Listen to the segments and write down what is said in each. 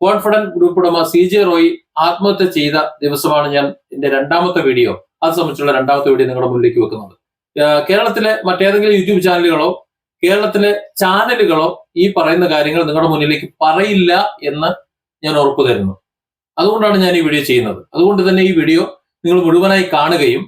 Confident group ഉടമ C J Roy ആത്മഹത്യ ചെയ്ത ദിവസമാണ് ഞാൻ എന്റെ രണ്ടാമത്തെ വീഡിയോ. അത് സംബന്ധിച്ചുള്ള രണ്ടാമത്തെ വീഡിയോ നിങ്ങളുടെ മുന്നിലേക്ക് വെക്കുന്നത്. കേരളത്തിലെ മറ്റേതെങ്കിലും യൂട്യൂബ് ചാനലുകളോ കേരളത്തിലെ ചാനലുകളോ ഈ പറയുന്ന കാര്യങ്ങൾ നിങ്ങളുടെ മുന്നിലേക്ക് പറയില്ല എന്ന് ഞാൻ ഉറപ്പു തരുന്നു. അതുകൊണ്ടാണ് ഞാൻ ഈ വീഡിയോ ചെയ്യുന്നത്. അതുകൊണ്ട് തന്നെ ഈ വീഡിയോ നിങ്ങൾ മുഴുവനായി കാണുകയും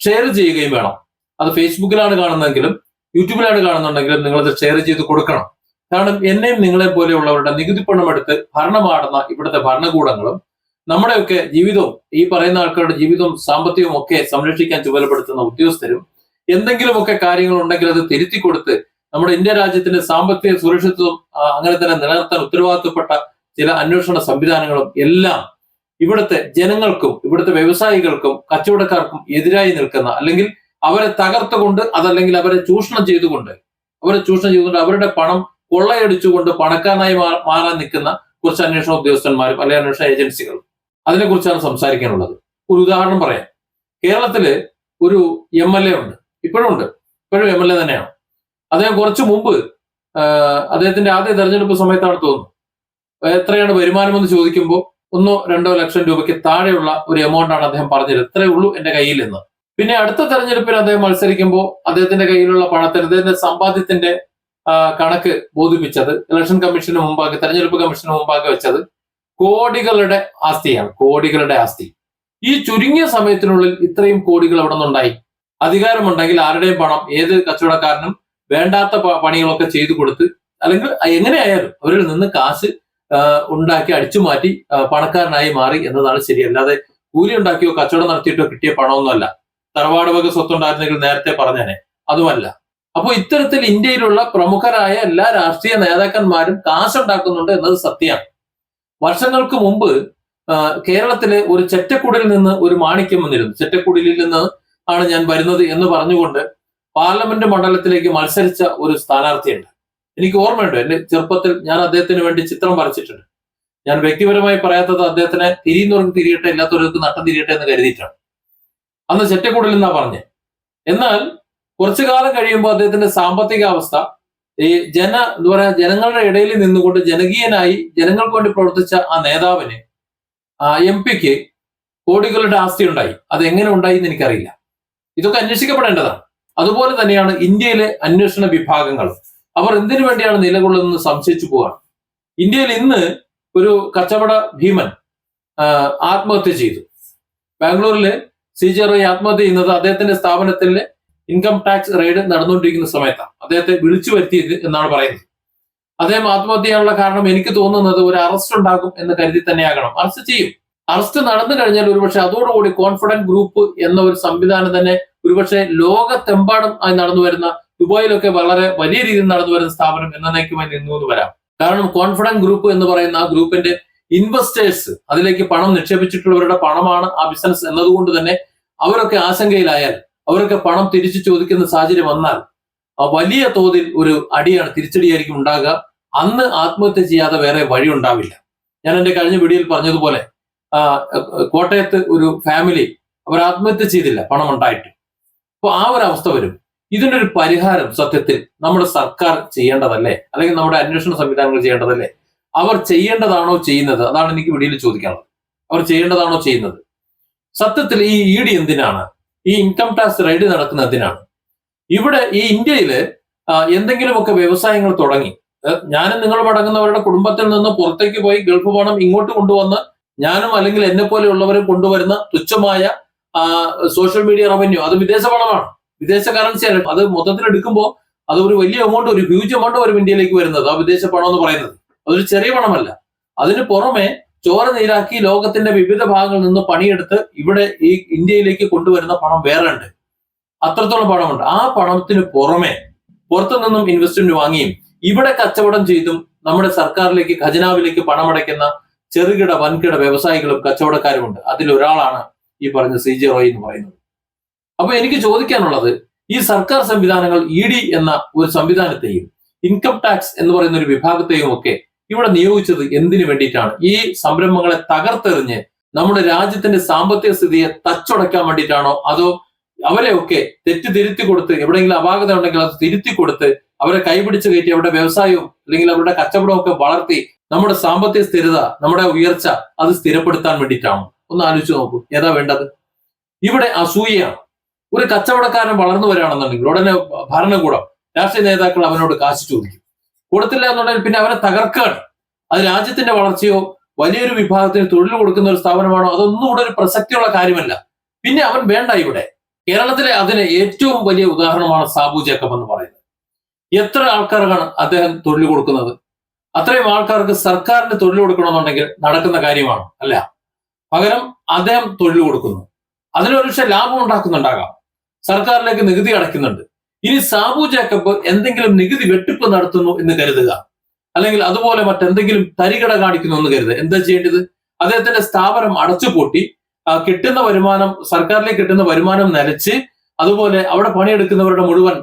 ഷെയർ ചെയ്യുകയും വേണം. അത് ഫേസ്ബുക്കിലാണ് കാണുന്നതെങ്കിലും യൂട്യൂബിലാണ് കാണുന്നുണ്ടെങ്കിലും നിങ്ങളത് ഷെയർ ചെയ്ത് കൊടുക്കണം. കാരണം എന്നെയും നിങ്ങളെ പോലെയുള്ളവരുടെ നികുതി പണം എടുത്ത് ഭരണമാടുന്ന ഇവിടുത്തെ ഭരണകൂടങ്ങളും നമ്മുടെയൊക്കെ ജീവിതവും ഈ പറയുന്ന ആൾക്കാരുടെ ജീവിതവും സാമ്പത്തികവും ഒക്കെ സംരക്ഷിക്കാൻ ചുമതലപ്പെടുത്തുന്ന ഉദ്യോഗസ്ഥരും എന്തെങ്കിലുമൊക്കെ കാര്യങ്ങൾ ഉണ്ടെങ്കിൽ അത് തിരുത്തി കൊടുത്ത് നമ്മുടെ ഇന്ത്യ രാജ്യത്തിന്റെ സാമ്പത്തിക സുരക്ഷിതത്വം അങ്ങനെ തന്നെ നിലനിർത്താൻ ഉത്തരവാദിത്തപ്പെട്ട ചില അന്വേഷണ സംവിധാനങ്ങളും എല്ലാം ഇവിടുത്തെ ജനങ്ങൾക്കും ഇവിടുത്തെ വ്യവസായികൾക്കും കച്ചവടക്കാർക്കും എതിരായി നിൽക്കുന്ന അല്ലെങ്കിൽ അവരെ തകർത്തുകൊണ്ട് അതല്ലെങ്കിൽ അവരെ ചൂഷണം ചെയ്തുകൊണ്ട് അവരെ ചൂഷണം ചെയ്തുകൊണ്ട് അവരുടെ പണം കൊള്ളയടിച്ചുകൊണ്ട് പണക്കാരനായി മാറാൻ നിൽക്കുന്ന കുറച്ച് അന്വേഷണ ഉദ്യോഗസ്ഥന്മാരും അല്ലെങ്കിൽ അന്വേഷണ ഏജൻസികളും അതിനെക്കുറിച്ചാണ് സംസാരിക്കാനുള്ളത്. ഒരു ഉദാഹരണം പറയാം. കേരളത്തിൽ ഒരു എം എൽ എ ഉണ്ട്. ഇപ്പോഴും ഉണ്ട്. ഇപ്പോഴും എം എൽ എ തന്നെയാണ്. അദ്ദേഹം കുറച്ചു മുമ്പ് അദ്ദേഹത്തിന്റെ ആദ്യ തെരഞ്ഞെടുപ്പ് സമയത്താണ് തോന്നുന്നു എത്രയാണ് വരുമാനം എന്ന് ചോദിക്കുമ്പോൾ ഒന്നോ രണ്ടോ ലക്ഷം രൂപയ്ക്ക് താഴെയുള്ള ഒരു എമൗണ്ട് ആണ് അദ്ദേഹം പറഞ്ഞത്. ഇത്രയേ ഉള്ളൂ എന്റെ കയ്യിൽ എന്ന് പിന്നെ അടുത്ത തെരഞ്ഞെടുപ്പിൽ അദ്ദേഹം മത്സരിക്കുമ്പോൾ അദ്ദേഹത്തിന്റെ കയ്യിലുള്ള പണത്തിന് അദ്ദേഹത്തിന്റെ സമ്പാദ്യത്തിന്റെ കണക്ക് ബോധിപ്പിച്ചത് ഇലക്ഷൻ കമ്മീഷന് മുമ്പാകെ തെരഞ്ഞെടുപ്പ് കമ്മീഷന് മുമ്പാകെ വെച്ചത് കോടികളുടെ ആസ്തിയാണ് കോടികളുടെ ആസ്തി. ഈ ചുരുങ്ങിയ സമയത്തിനുള്ളിൽ ഇത്രയും കോടികൾ അവിടെ നിന്നുണ്ടായി. അധികാരമുണ്ടെങ്കിൽ ആരുടെയും പണം ഏത് കച്ചവടക്കാരനും വേണ്ടാത്ത പണികളൊക്കെ ചെയ്തു കൊടുത്ത് അല്ലെങ്കിൽ എങ്ങനെയായാലും അവരിൽ നിന്ന് കാശ് ഉണ്ടാക്കി അടിച്ചു മാറ്റി പണക്കാരനായി മാറി എന്നതാണ് ശരി. അല്ലാതെ കൂലി ഉണ്ടാക്കിയോ കച്ചവടം നടത്തിയിട്ടോ കിട്ടിയ പണമൊന്നുമല്ല. തറവാട് വക സ്വത്തുണ്ടായിരുന്നെങ്കിൽ നേരത്തെ പറഞ്ഞേനെ. അതുമല്ല. അപ്പോൾ ഇത്തരത്തിൽ ഇന്ത്യയിലുള്ള പ്രമുഖരായ എല്ലാ രാഷ്ട്രീയ നേതാക്കന്മാരും കാശുണ്ടാക്കുന്നുണ്ട് എന്നത് സത്യമാണ് വർഷങ്ങൾക്ക് മുമ്പ് കേരളത്തിലെ ഒരു ചെറ്റക്കുടിൽ നിന്ന് ഒരു മാണിക്യം വന്നിരുന്നു. ചെറ്റക്കുടിലിൽ നിന്ന് ആണ് ഞാൻ വരുന്നത് എന്ന് പറഞ്ഞുകൊണ്ട് പാർലമെന്റ് മണ്ഡലത്തിലേക്ക് മത്സരിച്ച ഒരു സ്ഥാനാർത്ഥിയുണ്ട്. എനിക്ക് ഓർമ്മയുണ്ട്. എന്റെ ചെറുപ്പത്തിൽ ഞാൻ അദ്ദേഹത്തിന് വേണ്ടി ചിത്രം വരച്ചിട്ടുണ്ട്. ഞാൻ വ്യക്തിപരമായി പറയാത്തത് അദ്ദേഹത്തിനെ തിരിയുന്നവർക്ക് തിരിയട്ടെ ഇല്ലാത്തവർക്ക് നട്ടം തിരിയട്ടെ എന്ന് കരുതിയിട്ടാണ്. അന്ന് ചെറ്റക്കുടിൽ എന്നാ പറഞ്ഞത് എന്നാൽ കുറച്ചു കാലം കഴിയുമ്പോൾ അദ്ദേഹത്തിന്റെ സാമ്പത്തിക അവസ്ഥ ഈ ജന എന്താ പറയാ ജനങ്ങളുടെ ഇടയിൽ നിന്നുകൊണ്ട് ജനകീയനായി ജനങ്ങൾക്ക് വേണ്ടി പ്രവർത്തിച്ച ആ നേതാവിന് എം പിക്ക് കോടികളുടെ ആസ്തി ഉണ്ടായി അത് എങ്ങനെ ഉണ്ടായി എന്ന് എനിക്കറിയില്ല. ഇതൊക്കെ അന്വേഷിക്കപ്പെടേണ്ടതാണ്. അതുപോലെ തന്നെയാണ് ഇന്ത്യയിലെ അന്വേഷണ വിഭാഗങ്ങൾ അവർ എന്തിനു വേണ്ടിയാണ് നിലകൊള്ളുന്നത് സംശയിച്ചു പോവാണ്. ഇന്ത്യയിൽ ഇന്ന് ഒരു കച്ചവട ഭീമൻ ആത്മഹത്യ ചെയ്തു. ബാംഗ്ലൂരിൽ സി ജെ ആത്മഹത്യ ചെയ്യുന്നത് അദ്ദേഹത്തിന്റെ സ്ഥാപനത്തിലെ ഇൻകം ടാക്സ് റെയ്ഡ് നടന്നുകൊണ്ടിരിക്കുന്ന സമയത്താണ് അദ്ദേഹത്തെ വിളിച്ചു വരുത്തിയത് എന്നാണ് പറയുന്നത്. അദ്ദേഹം ആത്മഹത്യ ചെയ്യാനുള്ള കാരണം എനിക്ക് തോന്നുന്നത് ഒരു അറസ്റ്റ് ഉണ്ടാകും എന്ന് കരുതി തന്നെയാകണം. അറസ്റ്റ് ചെയ്യും. അറസ്റ്റ് നടന്നു കഴിഞ്ഞാൽ ഒരുപക്ഷെ അതോടുകൂടി കോൺഫിഡന്റ് ഗ്രൂപ്പ് എന്ന ഒരു സംവിധാനം തന്നെ ഒരുപക്ഷെ ലോകത്തെമ്പാടും ആയി നടന്നു വരുന്ന ദുബായിലൊക്കെ വളരെ വലിയ രീതിയിൽ നടന്നു വരുന്ന സ്ഥാപനം എന്നേക്കുമായി നിന്നു എന്ന് വരാം. കാരണം കോൺഫിഡന്റ് ഗ്രൂപ്പ് എന്ന് പറയുന്ന ആ ഗ്രൂപ്പിന്റെ ഇൻവെസ്റ്റേഴ്സ് അതിലേക്ക് പണം നിക്ഷേപിച്ചിട്ടുള്ളവരുടെ പണമാണ് ആ ബിസിനസ് എന്നതുകൊണ്ട് തന്നെ അവരൊക്കെ ആശങ്കയിലായാൽ അവരൊക്കെ പണം തിരിച്ചു ചോദിക്കുന്ന സാഹചര്യം വന്നാൽ വലിയ തോതിൽ ഒരു അടിയാണ് തിരിച്ചടിയായിരിക്കും ഉണ്ടാകുക. അന്ന് ആത്മഹത്യ ചെയ്യാതെ വേറെ വഴി ഉണ്ടാവില്ല. ഞാൻ എന്റെ കഴിഞ്ഞ വീഡിയോയിൽ പറഞ്ഞതുപോലെ കോട്ടയത്ത് ഒരു ഫാമിലി അവർ ആത്മഹത്യ ചെയ്തില്ല പണം ഉണ്ടായിട്ട്. അപ്പൊ ആ ഒരു അവസ്ഥ വരും. ഇതിന്റെ ഒരു പരിഹാരം സത്യത്തിൽ നമ്മുടെ സർക്കാർ ചെയ്യേണ്ടതല്ലേ? അല്ലെങ്കിൽ നമ്മുടെ അന്വേഷണ സംവിധാനങ്ങൾ ചെയ്യേണ്ടതല്ലേ? അവർ ചെയ്യേണ്ടതാണോ ചെയ്യുന്നത്? അതാണ് എനിക്ക് വീഡിയോയിൽ ചോദിക്കാനുള്ളത്. അവർ ചെയ്യേണ്ടതാണോ ചെയ്യുന്നത്? സത്യത്തിൽ ഈ ഇ ഡി എന്തിനാണ്? ഈ ഇൻകം ടാക്സ് റെയ്ഡ് നടക്കുന്നതിനാണ് ഇവിടെ ഈ ഇന്ത്യയിൽ എന്തെങ്കിലുമൊക്കെ വ്യവസായങ്ങൾ തുടങ്ങി. ഞാനും നിങ്ങളും അടങ്ങുന്നവരുടെ കുടുംബത്തിൽ നിന്ന് പുറത്തേക്ക് പോയി ഗൾഫ് പണം ഇങ്ങോട്ട് കൊണ്ടുവന്ന് ഞാനും അല്ലെങ്കിൽ എന്നെ പോലെയുള്ളവരും കൊണ്ടുവരുന്ന തുച്ഛമായ സോഷ്യൽ മീഡിയ റവന്യൂ അത് വിദേശ പണമാണ്. വിദേശ കറൻസി അല്ല. അത് മൊത്തത്തിൽ എടുക്കുമ്പോൾ അത് ഒരു വലിയ എമൗണ്ട് ഒരു ഹ്യൂജ് എമൗണ്ട് വരും ഇന്ത്യയിലേക്ക് വരുന്നത്. ആ വിദേശ പണം എന്ന് പറയുന്നത്. അതൊരു ചെറിയ പണമല്ല. അതിന് പുറമെ ചോര നീരാക്കി ലോകത്തിന്റെ വിവിധ ഭാഗങ്ങളിൽ നിന്ന് പണിയെടുത്ത് ഇവിടെ ഈ ഇന്ത്യയിലേക്ക് കൊണ്ടുവരുന്ന പണം വേറെ ഉണ്ട്. അത്രത്തോളം പണമുണ്ട്. ആ പണത്തിന് പുറമെ പുറത്തു നിന്നും ഇൻവെസ്റ്റ്മെന്റ് വാങ്ങിയും ഇവിടെ കച്ചവടം ചെയ്തും നമ്മുടെ സർക്കാരിലേക്ക് ഖജനാവിലേക്ക് പണമടയ്ക്കുന്ന ചെറുകിട വൻകിട വ്യവസായികളും കച്ചവടക്കാരുമുണ്ട് അതിലൊരാളാണ് ഈ പറഞ്ഞ സി ജെ റോയ് എന്ന് പറയുന്നത്. അപ്പൊ എനിക്ക് ചോദിക്കാനുള്ളത് ഈ സർക്കാർ സംവിധാനങ്ങൾ ഇ ഡി എന്ന ഒരു സംവിധാനത്തെയും ഇൻകം ടാക്സ് എന്ന് പറയുന്ന ഒരു വിഭാഗത്തെയും ഒക്കെ ഇവിടെ നിയോഗിച്ചത് എന്തിനു വേണ്ടിയിട്ടാണ്? ഈ സംരംഭങ്ങളെ തകർത്തെറിഞ്ഞ് നമ്മുടെ രാജ്യത്തിന്റെ സാമ്പത്തിക സ്ഥിതിയെ തച്ചുടക്കാൻ വേണ്ടിയിട്ടാണോ? അതോ അവരെയൊക്കെ തെറ്റ് തിരുത്തി കൊടുത്ത് എവിടെയെങ്കിലും അപാകത ഉണ്ടെങ്കിൽ അത് തിരുത്തി കൊടുത്ത് അവരെ കൈപിടിച്ച് കയറ്റി അവരുടെ വ്യവസായവും അല്ലെങ്കിൽ അവരുടെ കച്ചവടവും ഒക്കെ വളർത്തി നമ്മുടെ സാമ്പത്തിക സ്ഥിരത നമ്മുടെ ഉയർച്ച അത് സ്ഥിരപ്പെടുത്താൻ വേണ്ടിയിട്ടാണ്? ഒന്ന് ആലോചിച്ച് നോക്കൂ. ഏതാ വേണ്ടത്? ഇവിടെ അസൂയയാണ്. ഒരു കച്ചവടക്കാരൻ വളർന്നു വരാണെന്നുണ്ടെങ്കിൽ ഉടനെ ഭരണകൂടം രാഷ്ട്രീയ നേതാക്കൾ അവനോട് കാശ് ചോദിക്കും. കൊടുത്തില്ല എന്നുണ്ടെങ്കിൽ പിന്നെ അവനെ തകർക്കുകയാണ് അത് രാജ്യത്തിന്റെ വളർച്ചയോ വലിയൊരു വിഭാഗത്തിന് തൊഴിൽ കൊടുക്കുന്ന ഒരു സ്ഥാപനമാണോ? അതൊന്നും ഇവിടെ ഒരു പ്രസക്തിയുള്ള കാര്യമല്ല. പിന്നെ അവൻ വേണ്ട ഇവിടെ. കേരളത്തിലെ അതിന് ഏറ്റവും വലിയ ഉദാഹരണമാണ് സാബു ജേക്കബ് എന്ന് പറയുന്നത്. എത്ര ആൾക്കാർക്കാണ് അദ്ദേഹം തൊഴിൽ കൊടുക്കുന്നത്? അത്രയും ആൾക്കാർക്ക് സർക്കാരിന് തൊഴിൽ കൊടുക്കണമെന്നുണ്ടെങ്കിൽ നടക്കുന്ന കാര്യമാണ് അല്ല. പകരം അദ്ദേഹം തൊഴിൽ കൊടുക്കുന്നു. അതിനൊരുപക്ഷെ ലാഭം ഉണ്ടാക്കുന്നുണ്ടാകാം. സർക്കാരിലേക്ക് നികുതി അടയ്ക്കുന്നുണ്ട്. ഇനി സാബു ജേക്കബ് എന്തെങ്കിലും നികുതി വെട്ടിപ്പ് നടത്തുന്നു എന്ന് കരുതുക. അല്ലെങ്കിൽ അതുപോലെ മറ്റെന്തെങ്കിലും തരികട കാണിക്കുന്നു എന്ന് കരുതുക. എന്താ ചെയ്യേണ്ടത്? അദ്ദേഹത്തിന്റെ സ്ഥാപനം അടച്ചുപൂട്ടി കിട്ടുന്ന വരുമാനം സർക്കാരിലേക്ക് കിട്ടുന്ന വരുമാനം നിലച്ച് അതുപോലെ അവിടെ പണിയെടുക്കുന്നവരുടെ മുഴുവൻ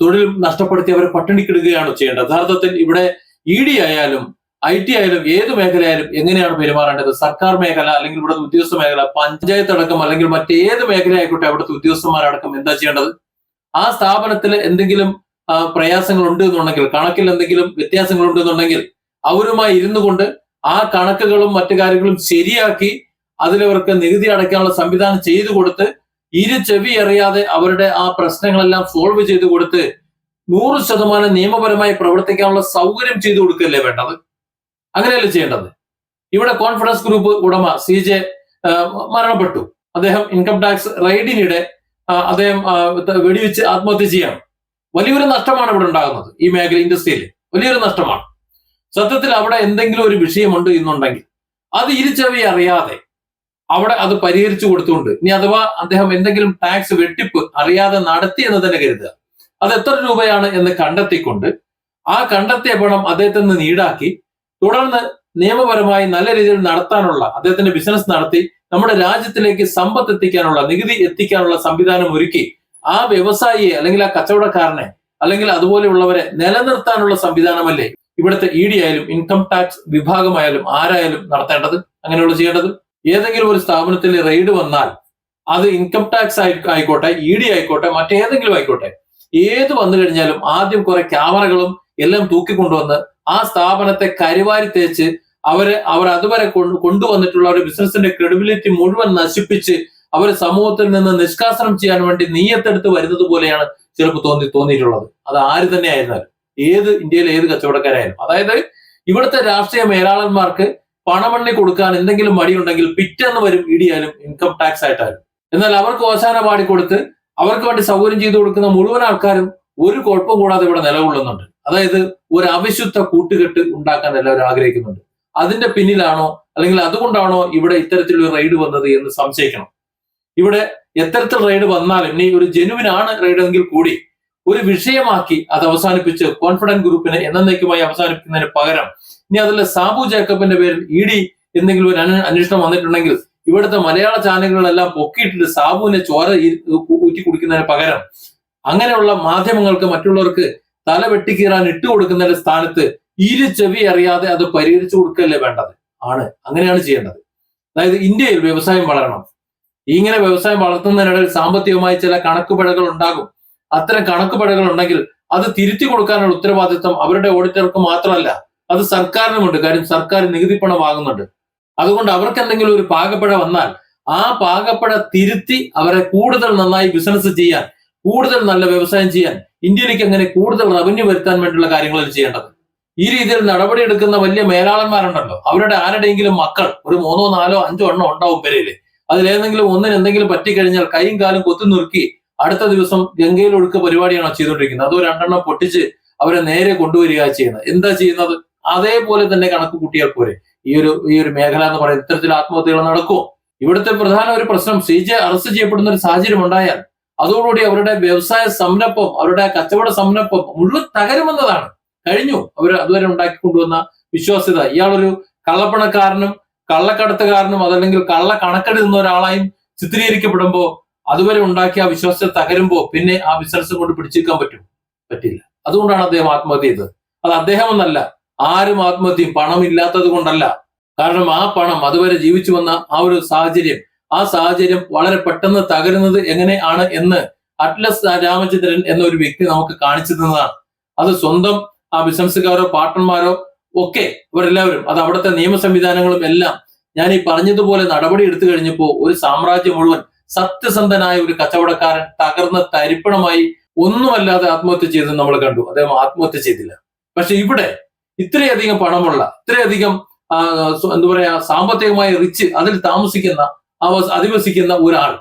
തൊഴിൽ നഷ്ടപ്പെടുത്തി അവരെ പട്ടിണിക്കിടുകയാണ് ചെയ്യേണ്ടത്. യഥാർത്ഥത്തിൽ ഇവിടെ ഇ ഡി ആയാലും ഐ ടി ആയാലും ഏത് മേഖലയായാലും എങ്ങനെയാണ് പെരുമാറേണ്ടത്? സർക്കാർ മേഖല അല്ലെങ്കിൽ ഇവിടുത്തെ ഉദ്യോഗസ്ഥ മേഖല പഞ്ചായത്ത് അടക്കം അല്ലെങ്കിൽ മറ്റേത് മേഖല ആയിക്കോട്ടെ അവിടുത്തെ ഉദ്യോഗസ്ഥന്മാരടക്കം എന്താ ചെയ്യേണ്ടത്? ആ സ്ഥാപനത്തിൽ എന്തെങ്കിലും പ്രയാസങ്ങൾ ഉണ്ട് എന്നുണ്ടെങ്കിൽ കണക്കിൽ എന്തെങ്കിലും വ്യത്യാസങ്ങൾ ഉണ്ട് എന്നുണ്ടെങ്കിൽ അവരുമായി ഇരുന്നു കൊണ്ട് ആ കണക്കുകളും മറ്റു കാര്യങ്ങളും ശരിയാക്കി അതിലവർക്ക് നികുതി അടയ്ക്കാനുള്ള സംവിധാനം ചെയ്തു കൊടുത്ത് ഇരു ചെവി അറിയാതെ അവരുടെ ആ പ്രശ്നങ്ങളെല്ലാം സോൾവ് ചെയ്തു കൊടുത്ത് നൂറ് ശതമാനം നിയമപരമായി പ്രവർത്തിക്കാനുള്ള സൗകര്യം ചെയ്തു കൊടുക്കുകയല്ലേ വേണ്ടത്? അങ്ങനെയല്ലേ ചെയ്യേണ്ടത്? ഇവിടെ കോൺഫിഡൻസ് ഗ്രൂപ്പ് ഉടമ സി ജെ മരണപ്പെട്ടു. അദ്ദേഹം ഇൻകം ടാക്സ് റെയ്ഡിനിടെ ആ, അദ്ദേഹം വെടിവെച്ച് ആത്മഹത്യ ചെയ്യാം. വലിയൊരു നഷ്ടമാണ് ഇവിടെ ഉണ്ടാകുന്നത് ഈ മേഖല ഇൻഡസ്ട്രിയിൽ വലിയൊരു നഷ്ടമാണ്. സത്യത്തിൽ അവിടെ എന്തെങ്കിലും ഒരു വിഷയമുണ്ട് എന്നുണ്ടെങ്കിൽ അത് ഇരുചെവി അറിയാതെ അവിടെ അത് പരിഹരിച്ചു കൊടുത്തുകൊണ്ട് ഇനി അഥവാ അദ്ദേഹം എന്തെങ്കിലും ടാക്സ് വെട്ടിപ്പ് അറിയാതെ നടത്തി എന്ന് തന്നെ കരുതുക. അത് എത്ര രൂപയാണ് എന്ന് കണ്ടെത്തിക്കൊണ്ട് ആ കണ്ടെത്തിയ പണം അദ്ദേഹത്തിൽ നിന്ന് ഈടാക്കി തുടർന്ന് നിയമപരമായി നല്ല രീതിയിൽ നടത്താനുള്ള അദ്ദേഹത്തിന്റെ ബിസിനസ് നടത്തി നമ്മുടെ രാജ്യത്തിലേക്ക് സമ്പത്ത് എത്തിക്കാനുള്ള നികുതി എത്തിക്കാനുള്ള സംവിധാനം ഒരുക്കി ആ വ്യവസായിയെ അല്ലെങ്കിൽ ആ കച്ചവടക്കാരനെ അല്ലെങ്കിൽ അതുപോലെയുള്ളവരെ നിലനിർത്താനുള്ള സംവിധാനമല്ലേ ഇവിടുത്തെ ഇ ഡി ആയാലും ഇൻകം ടാക്സ് വിഭാഗമായാലും ആരായാലും നടത്തേണ്ടത്? അങ്ങനെയുള്ള ചെയ്യേണ്ടത്? ഏതെങ്കിലും ഒരു സ്ഥാപനത്തിൽ റെയ്ഡ് വന്നാൽ അത് ഇൻകം ടാക്സ് ആയി ആയിക്കോട്ടെ ഇ ഡി ആയിക്കോട്ടെ മറ്റേതെങ്കിലും ആയിക്കോട്ടെ ഏത് വന്നു കഴിഞ്ഞാലും ആദ്യം കുറെ ക്യാമറകളും എല്ലാം തൂക്കിക്കൊണ്ടുവന്ന് ആ സ്ഥാപനത്തെ കരിവാരി തേച്ച് അവരെ അവർ അതുവരെ കൊണ്ട് കൊണ്ടുവന്നിട്ടുള്ള ഒരു ബിസിനസിന്റെ ക്രെഡിബിലിറ്റി മുഴുവൻ നശിപ്പിച്ച് അവർ സമൂഹത്തിൽ നിന്ന് നിഷ്കാസനം ചെയ്യാൻ വേണ്ടി നീയത്തെടുത്ത് വരുന്നത് പോലെയാണ് ചിലപ്പോൾ തോന്നി തോന്നിയിട്ടുള്ളത്. അത് ആര് തന്നെ ആയിരുന്നാലും ഏത് ഇന്ത്യയിലെ ഏത് കച്ചവടക്കാരായാലും. അതായത് ഇവിടുത്തെ രാഷ്ട്രീയ മേലാളന്മാർക്ക് പണമെണ്ണി കൊടുക്കാൻ എന്തെങ്കിലും മടിയുണ്ടെങ്കിൽ പിറ്റെന്ന് വരും ഇടിയാലും ഇൻകം ടാക്സ് ആയിട്ടാലും എന്നാൽ അവർക്ക് ഓശാന പാടി കൊടുത്ത് അവർക്ക് വേണ്ടി സൗകര്യം ചെയ്തു കൊടുക്കുന്ന മുഴുവൻ ആൾക്കാരും ഒരു കുഴപ്പം കൂടാതെ ഇവിടെ നിലകൊള്ളുന്നുണ്ട്. അതായത് ഒരു അവിശുദ്ധ കൂട്ടുകെട്ട് ഉണ്ടാക്കാൻ എല്ലാവരും ആഗ്രഹിക്കുന്നുണ്ട്. അതിന്റെ പിന്നിലാണോ അല്ലെങ്കിൽ അതുകൊണ്ടാണോ ഇവിടെ ഇത്തരത്തിലൊരു റെയ്ഡ് വന്നത് എന്ന് സംശയിക്കണം. ഇവിടെ എത്തരത്തിൽ റെയ്ഡ് വന്നാലും ഇനി ഒരു ജെനുവിൻ ആണ് റെയ്ഡ് എങ്കിൽ കൂടി ഒരു വിഷയമാക്കി അത് അവസാനിപ്പിച്ച് കോൺഫിഡൻസ് ഗ്രൂപ്പിനെ എന്നേക്കുമായി അവസാനിപ്പിക്കുന്നതിന് പകരം ഇനി അതിൽ സാബു ജേക്കബിന്റെ പേരിൽ ഇ ഡി എന്തെങ്കിലും ഒരു അന്വേ- അന്വേഷണം വന്നിട്ടുണ്ടെങ്കിൽ ഇവിടുത്തെ മലയാള ചാനലുകളെല്ലാം പൊക്കിയിട്ടിട്ട് സാബുവിനെ ചോര ഊറ്റി കുടിക്കുന്നതിന് പകരം അങ്ങനെയുള്ള മാധ്യമങ്ങൾക്ക് മറ്റുള്ളവർക്ക് തല വെട്ടിക്കീറാൻ ഇട്ട് കൊടുക്കുന്നതിന്റെ സ്ഥാനത്ത് ഇരു ചെവി അറിയാതെ അത് പരിഹരിച്ചു കൊടുക്കല്ലേ വേണ്ടത്? ആണ്. അങ്ങനെയാണ് ചെയ്യേണ്ടത്. അതായത് ഇന്ത്യയിൽ വ്യവസായം വളരണം. ഇങ്ങനെ വ്യവസായം വളർത്തുന്നതിനിടയിൽ സാമ്പത്തികമായി ചില കണക്കുപിഴകൾ ഉണ്ടാകും. അത്തരം കണക്കുപിഴകൾ ഉണ്ടെങ്കിൽ അത് തിരുത്തി കൊടുക്കാനുള്ള ഉത്തരവാദിത്വം അവരുടെ ഓഡിറ്റർക്ക് മാത്രമല്ല അത് സർക്കാരിനുമുണ്ട്. കാര്യം സർക്കാർ നികുതി പണം വാങ്ങുന്നുണ്ട്. അതുകൊണ്ട് അവർക്ക് എന്തെങ്കിലും ഒരു പാകപ്പിഴ വന്നാൽ ആ പാകപ്പിഴ തിരുത്തി അവരെ കൂടുതൽ നന്നായി ബിസിനസ് ചെയ്യാൻ കൂടുതൽ നല്ല വ്യവസായം ചെയ്യാൻ ഇന്ത്യയിലേക്ക് അങ്ങനെ കൂടുതൽ റവന്യൂ വരുത്താൻ വേണ്ടിയുള്ള കാര്യങ്ങളാണ് ചെയ്യേണ്ടത്. ഈ രീതിയിൽ നടപടിയെടുക്കുന്ന വലിയ മേലാളന്മാരുണ്ടല്ലോ. അവരുടെ ആരുടെയെങ്കിലും മക്കൾ ഒരു മൂന്നോ നാലോ അഞ്ചോ എണ്ണോ ഉണ്ടാവും പെരയിൽ. അതിലേതെങ്കിലും ഒന്നിന് എന്തെങ്കിലും പറ്റിക്കഴിഞ്ഞാൽ കൈയും കാലും കൊത്തി നുറുക്കി അടുത്ത ദിവസം ഗംഗയിൽ ഒഴുക്ക് പരിപാടിയാണോ ചെയ്തുകൊണ്ടിരിക്കുന്നത്? അതോ രണ്ടെണ്ണം പൊട്ടിച്ച് അവരെ നേരെ കൊണ്ടുവരിക ചെയ്യുന്നത്? എന്താ ചെയ്യുന്നത്? അതേപോലെ തന്നെ കണക്ക് കൂട്ടിയാൽ പോരെ. ഈ ഒരു ഈ ഒരു മേഖല എന്ന് പറയുന്നത് ഇത്തരത്തിൽ ആത്മഹത്യകൾ നടക്കുമോ ഇവിടുത്തെ പ്രധാന ഒരു പ്രശ്നം സി ജെ അറസ്റ്റ് ചെയ്യപ്പെടുന്ന ഒരു സാഹചര്യം ഉണ്ടായാൽ അതോടുകൂടി അവരുടെ വ്യവസായ സംരംഭം അവരുടെ കച്ചവട സംരംഭം മുഴുവൻ തകരുമെന്നതാണ് കഴിഞ്ഞു. അവർ അതുവരെ ഉണ്ടാക്കി കൊണ്ടുവന്ന വിശ്വാസ്യത. ഇയാളൊരു കള്ളപ്പണക്കാരനും കള്ളക്കടത്തുകാരനും അതല്ലെങ്കിൽ കള്ള കണക്കെടുക്കുന്ന ഒരാളായും ചിത്രീകരിക്കപ്പെടുമ്പോ അതുവരെ ഉണ്ടാക്കിയ ആ വിശ്വാസ്യത തകരുമ്പോ പിന്നെ ആ ബിസിനസ് കൊണ്ട് പിടിച്ചേക്കാൻ പറ്റും? പറ്റില്ല. അതുകൊണ്ടാണ് അദ്ദേഹം ആത്മഹത്യ ചെയ്തത്. അത് അദ്ദേഹം എന്നല്ല ആരും ആത്മഹത്യയും പണമില്ലാത്തത് കൊണ്ടല്ല. കാരണം ആ പണം അതുവരെ ജീവിച്ചു വന്ന ആ ഒരു സാഹചര്യം ആ സാഹചര്യം വളരെ പെട്ടെന്ന് തകരുന്നത് എങ്ങനെയാണ് എന്ന് അറ്റ്ലസ് രാമചന്ദ്രൻ എന്ന ഒരു വ്യക്തി നമുക്ക് കാണിച്ചു തന്നതാണ്. അത് സ്വന്തം ആ ബിസിനസ്സുകാരോ പാർട്ട്ണർമാരോ ഒക്കെ ഇവരെല്ലാവരും അത് അവിടുത്തെ നിയമ സംവിധാനങ്ങളും എല്ലാം ഞാൻ ഈ പറഞ്ഞതുപോലെ നടപടി എടുത്തു കഴിഞ്ഞപ്പോൾ ഒരു സാമ്രാജ്യം മുഴുവൻ സത്യസന്ധനായ ഒരു കച്ചവടക്കാരൻ തകർന്ന തരിപ്പണമായി ഒന്നുമല്ലാതെ ആത്മഹത്യ ചെയ്തത് നമ്മൾ കണ്ടു. അദ്ദേഹം ആത്മഹത്യ ചെയ്തില്ല. പക്ഷെ ഇവിടെ ഇത്രയധികം പണമുള്ള ഇത്രയധികം എന്താ പറയാ സാമ്പത്തികമായി റിച്ച് അതിൽ താമസിക്കുന്ന അധിവസിക്കുന്ന ഒരാൾ.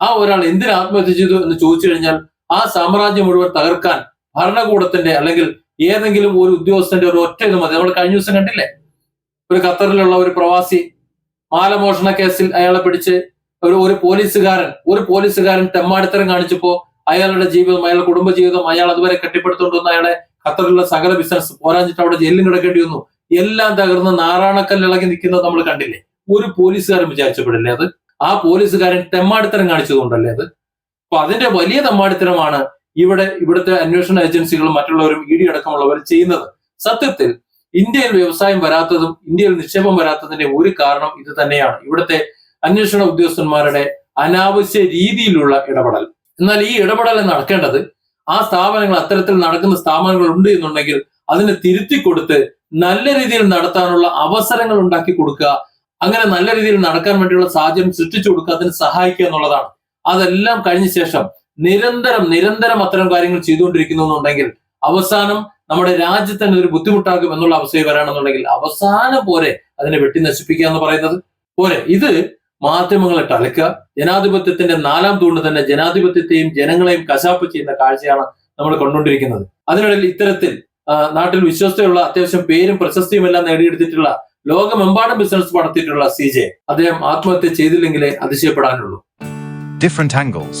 ആ ഒരാൾ എന്തിനാത്മഹത്യ ചെയ്തു എന്ന് ചോദിച്ചു കഴിഞ്ഞാൽ ആ സാമ്രാജ്യം മുഴുവൻ തകർക്കാൻ ഭരണകൂടത്തിന്റെ അല്ലെങ്കിൽ ഏതെങ്കിലും ഒരു ഉദ്യോഗസ്ഥന്റെ ഒരു ഒറ്റ ഇത് മതി. നമ്മൾ കഴിഞ്ഞ ദിവസം കണ്ടില്ലേ? ഒരു ഖത്തറിലുള്ള ഒരു പ്രവാസി മാലമോഷണ കേസിൽ അയാളെ പിടിച്ച് ഒരു ഒരു പോലീസുകാരൻ ഒരു പോലീസുകാരൻ തെമ്മാടിത്തരം കാണിച്ചപ്പോ അയാളുടെ ജീവിതം അയാളുടെ കുടുംബജീവിതം അയാൾ അതുവരെ കെട്ടിപ്പടുത്തുകൊണ്ട് വന്ന അയാളെ ഖത്തറിലുള്ള സകല ബിസിനസ് പോരാഞ്ഞിട്ട് അവിടെ ജയിലിൽ കിടക്കേണ്ടി വന്നു. എല്ലാം തകർന്ന് നാറാണക്കല്ലിളകി നിൽക്കുന്നത് നമ്മൾ കണ്ടില്ലേ? ഒരു പോലീസുകാരൻ വിചാരിച്ചപ്പെടില്ലേ അത്? ആ പോലീസുകാരൻ തെമ്മാടിത്തരം കാണിച്ചതുകൊണ്ടല്ലേ അത്? അപ്പൊ അതിന്റെ വലിയ തെമ്മാടിത്തരമാണ് ഇവിടെ ഇവിടുത്തെ അന്വേഷണ ഏജൻസികളും മറ്റുള്ളവരും ഇ ഡി അടക്കമുള്ളവർ ചെയ്യുന്നത്. സത്യത്തിൽ ഇന്ത്യയിൽ വ്യവസായം വരാത്തതും ഇന്ത്യയിൽ നിക്ഷേപം വരാത്തതിന്റെ ഒരു കാരണം ഇത് തന്നെയാണ്. ഇവിടുത്തെ അന്വേഷണ ഉദ്യോഗസ്ഥന്മാരുടെ അനാവശ്യ രീതിയിലുള്ള ഇടപെടൽ. എന്നാൽ ഈ ഇടപെടൽ നടക്കേണ്ടത് ആ സ്ഥാപനങ്ങൾ അത്തരത്തിൽ നടക്കുന്ന സ്ഥാപനങ്ങൾ ഉണ്ട് എന്നുണ്ടെങ്കിൽ അതിനെ തിരുത്തി കൊടുത്ത് നല്ല രീതിയിൽ നടത്താനുള്ള അവസരങ്ങൾ ഉണ്ടാക്കി കൊടുക്കുക അങ്ങനെ നല്ല രീതിയിൽ നടക്കാൻ വേണ്ടിയുള്ള സാഹചര്യം സൃഷ്ടിച്ചു കൊടുക്കുക അതിന് സഹായിക്കുക എന്നുള്ളതാണ്. അതെല്ലാം കഴിഞ്ഞ ശേഷം നിരന്തരം നിരന്തരം അത്തരം കാര്യങ്ങൾ ചെയ്തുകൊണ്ടിരിക്കുന്നു എന്നുണ്ടെങ്കിൽ അവസാനം നമ്മുടെ രാജ്യത്തിന് ഒരു ബുദ്ധിമുട്ടാകും എന്നുള്ള അവസ്ഥയിൽ വരാണെന്നുണ്ടെങ്കിൽ അവസാനം പോരെ അതിനെ വെട്ടി നശിപ്പിക്കുക എന്ന് പറയുന്നത് പോരെ. ഇത് മാധ്യമങ്ങളെ ടലക്കുക ജനാധിപത്യത്തിന്റെ നാലാം തൂണ് തന്നെ ജനാധിപത്യത്തെയും ജനങ്ങളെയും കശാപ്പ് ചെയ്യുന്ന കാഴ്ചയാണ് നമ്മൾ കണ്ടുകൊണ്ടിരിക്കുന്നത്. അതിനിടയിൽ ഇത്തരത്തിൽ നാട്ടിൽ വിശ്വസ്തയുള്ള അത്യാവശ്യം പേരും പ്രശസ്തിയും എല്ലാം നേടിയെടുത്തിട്ടുള്ള ലോകമെമ്പാടും ബിസിനസ് നടത്തിയിട്ടുള്ള സി ജെ. അദ്ദേഹം ആത്മഹത്യ ചെയ്തില്ലെങ്കിലേ അതിശയപ്പെടാനുള്ളൂ. Angles.